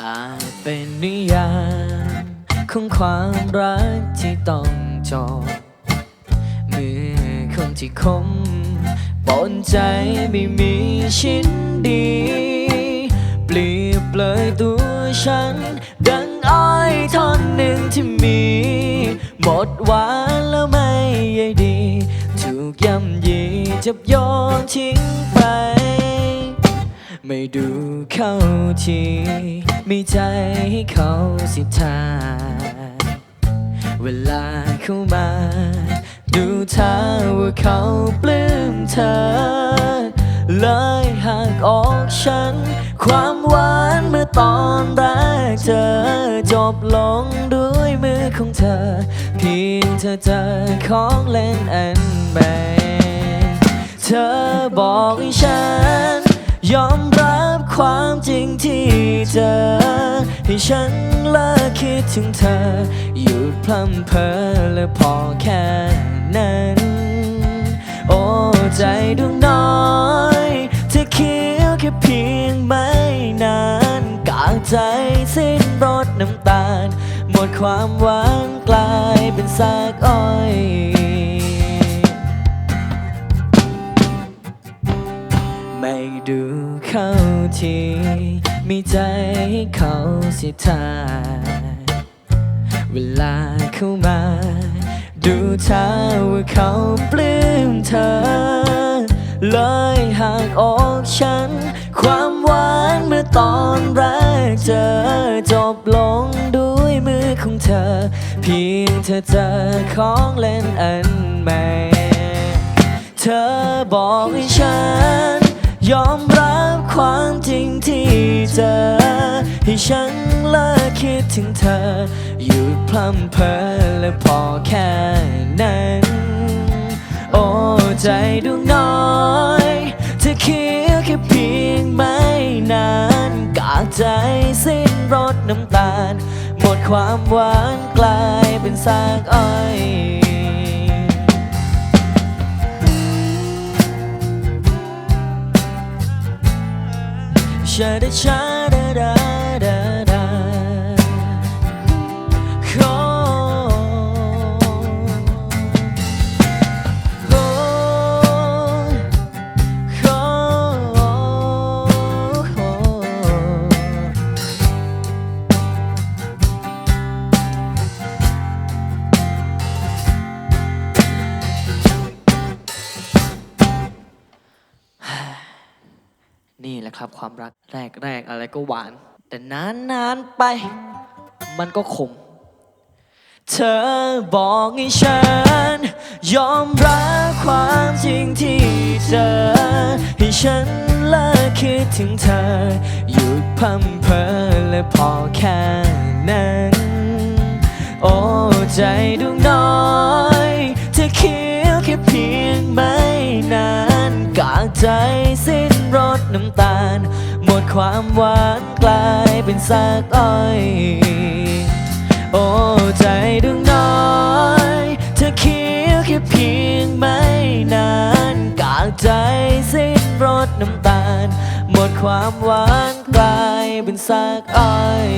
อาจเป็นนิยามของความรักที่ต้องจบเมื่อคนที่คมปนใจไม่มีชิ้นดี เปรียบเลยตัวฉัน ดังอ้อยท่อนหนึ่งที่มี หมดหวาน ไม่ดูเข้าทีมีใจให้เขาสิทาเวลาเข้ามา ดูท่าว่าเขาปลื้มเธอ เลยหักออกฉัน ความหวานเมื่อตอนแรกเจอ จบลงด้วยมือของเธอ เพียงเธอเจอของเล่นอันใหม่เธอบอกให้ฉัน ยอม ความจริงที่เจอ ให้ฉันเลิกคิดถึงเธอ หยุดพลัมเพอและพอแค่นั้น โอ้ใจดวงน้อยเธอเคียวแค่เพียงไม่นานกากใจสิ้นรสน้ำตาล หมดความหวานกลายเป็นซากอ้อย ไม่ดูเข้าทีมีใจให้เขาเสียทาเวลาเข้ามา ดูท่าว่าเขาปลื้มเธอ เลยห่างออกฉัน ความหวานเมื่อตอนแรกเจอจบลงด้วยมือของเธอ เพียงเธอเจอของเล่นอันใหม่ เธอบอกให้ฉัน ยอมรับความจริงที่เจอ ให้ฉันเลิกคิดถึงเธอ หยุดพลัมเพอและพอแค่นั้น โอ้ใจดวงน้อยเธอคิดแค่เพียงไม่นานกาใจสิ้นรสน้ำตาล หมดความหวานกลายเป็นซากอ้อย ชาดาชาดาดา นี่แหละครับความรักแรกแรกๆอะไรก็หวาน แต่นานนานๆไป มันก็ขม เธอบอกให้ฉัน ยอมรับความจริงที่เจอ ให้ฉันเลิกคิดถึงเธอ หยุดพัมเพอและพอแค่นั้น โอ้ใจดวงน้อย เธอคิดแค่เพียงมา ใจสิ้นรสน้ำตาล หมดความหวานกลายเป็นซากอ้อย โอ้ใจดวงน้อยเธอคิดแค่เพียงไม่นานกากใจสิ้นรสน้ำตาล หมดความหวานกลายเป็นซากอ้อย